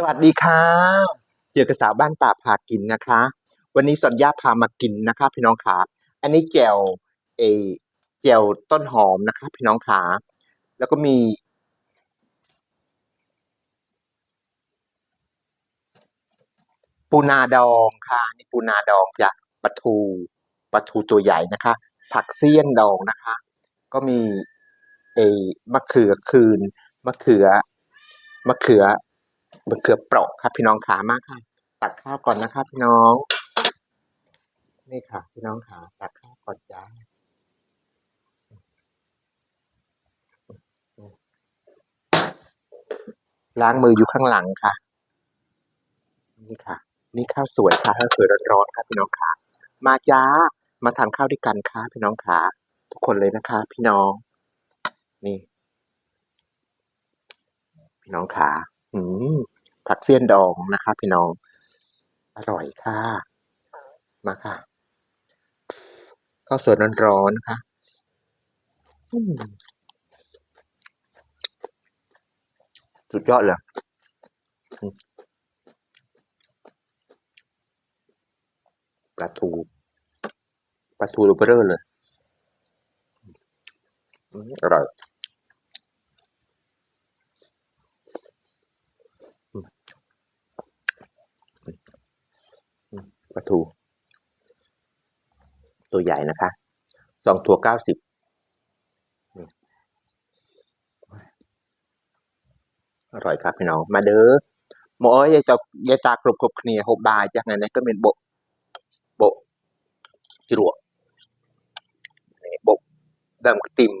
สวัสดีค่ะเจอกับสาวบ้านป่าพากินนะคะ วันนี้สัญญาพามากินนะคะ พี่น้องขาอันนี้แจ่วเออแจ่วต้นหอมนะคะ พี่น้องขาแล้วก็มี ปูนาดองค่ะนี่ปูนาดองจากปลาทูปลาทูตัวใหญ่นะคะ ผักเสี้ยนดองนะคะ ก็มีเออมะเขือคืนมะเขือมะเขือ มะเขือเปราะครับพี่น้องขามากค่ะ ตักข้าวก่อนนะคะพี่น้อง นี่ค่ะ พี่น้องขาตักข้าวก่อนจ้าล้างมืออยู่ข้างหลังค่ะ นี่ค่ะ นี่ข้าวสวยค่ะข้าวสวยร้อนๆค่ะพี่น้องขามาจ้า มาทานข้าวด้วยกันค่ะพี่น้องขาทุกคนเลยนะคะ พี่น้อง นี่ พี่น้องขาอืม ผักเสี้ยนดองนะคะ พี่น้อง อร่อยค่ะ มาค่ะข้าวสวยร้อนๆค่ะอืมสุดยอดเลยปลาทูปลาทูรูเบอร่อเลยอร่อยอืมอืม ปลาทู ตัวใหญ่นะคะสองถั่วเก้าสิบอร่อยครับพี่น้อง มาเด้อหมอเอ้ยยายตาตากรุบกรบเนียหบบายจากไงในก็เป็นโบโบจิรวโบกดำติ่ม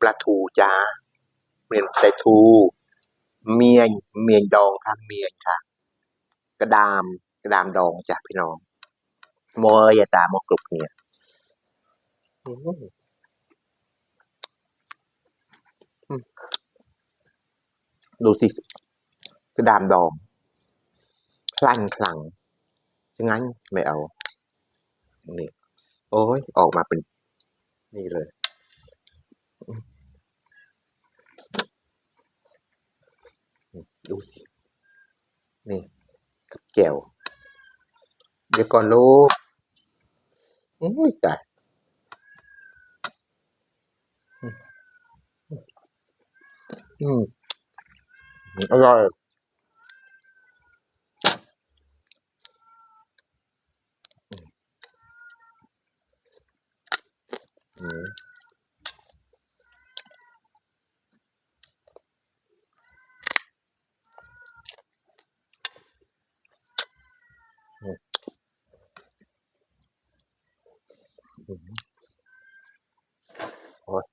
ปลาทูจ้าเมียนปลาทู เมียนเมียนดองค่ะเมียนค่ะ กระดามกระดามดองจากพี่น้อง อืมอืมดูสิกระดามดองคลั่งคลังฉะนั้นไม่เอา นี่ โอ้ย ออกมาเป็น นี่เลยอืมดูสินี่กับแก้วเดี๋ยวก่อนลูก อุ้ยตายอืมอืมอร่อยอืมอืมอืมโอ้ย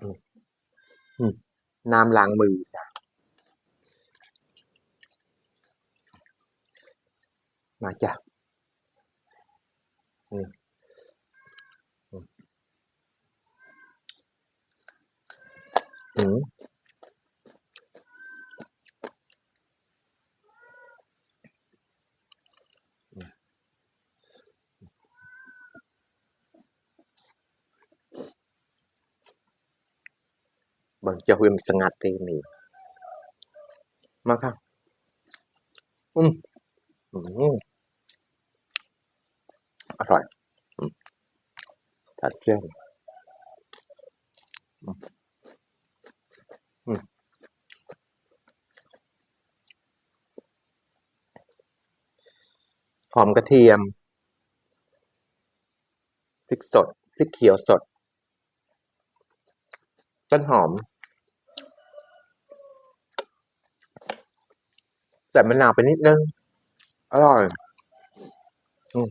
อืมอืม น้ำล้างมือจ้ะมาจ้ะอืมอืม อืมบางเจ้าเวมสงัดเตมีมาค่ะอืมอืมอร่อยอืมตัดเชื่อมอืมอืมหอมกระเทียมพริกสดพริกเขียวสดต้นหอม ใส่มะนหนาวไปนิดนึง อร่อยอม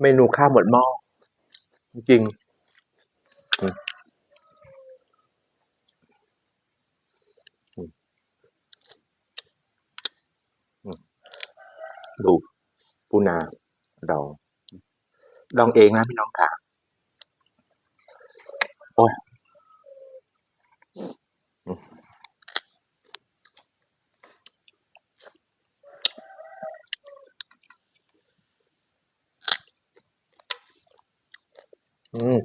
เมนูข้าวหมดหม้อจริงดูปูนาดองดองเองนะพี่น้องค่ะ อืม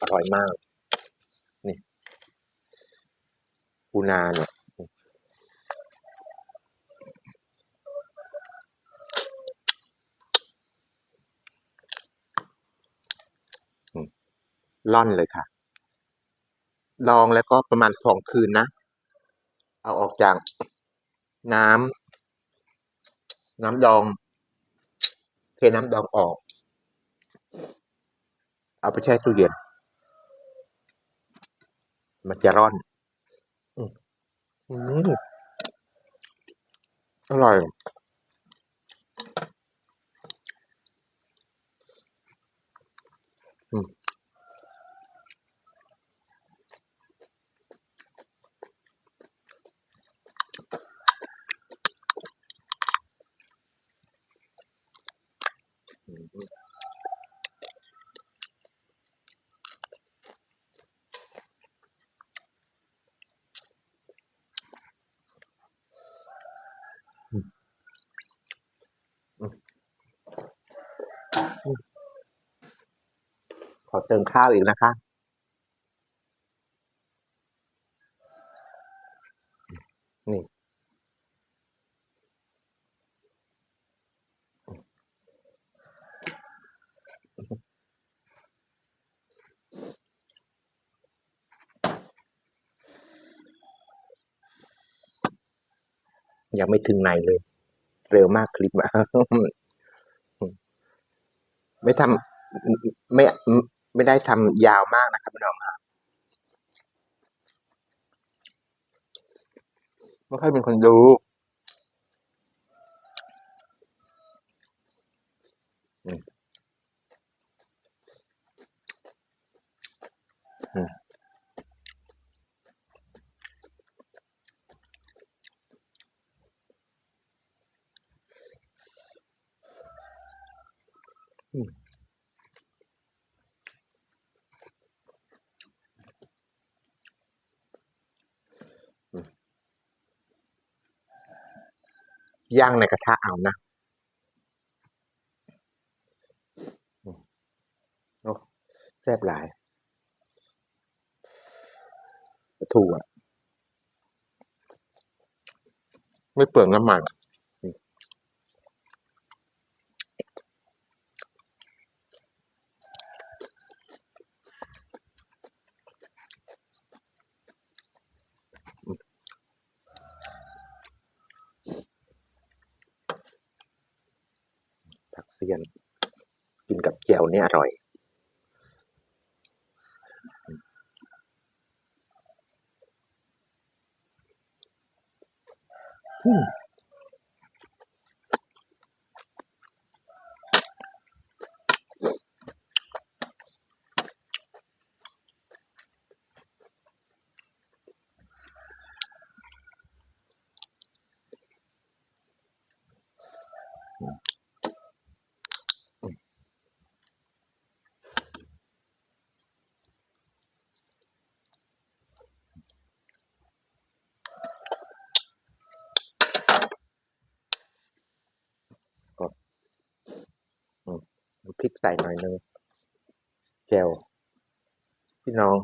อร่อยมาก นี่ปูนาเนี่ย ล่อนเลยค่ะ ลองแล้วก็ประมาณสองคืนนะ เอาออกจากน้ำน้ำดอง เทน้ำดองออก เอาไปแช่ตู้เย็น มันจะร่อน อืมอร่อยอืม อืม อืม อืม อืม ขอเติมข้าวอีกนะคะ ยังไม่ถึงไหนเลย เร็วมากคลิปอะไม่ทำออไม่ไม่ได้ทำยาวมากนะครับพี่น้องครับไม่ค่อยเป็นคนดู อืม อืม อืม อืม ย่างในกระทะเอานะโอ้แซ่บหลายปลาทูอะไม่เปลืองน้ำมัน ลี่ยน กินกับแจ่วเนี่ยอร่อย อืม อืม อืม อืม ก็ อืม เอาพริก ใส่หน่อยหนึ่งแจ่วพี่น้อง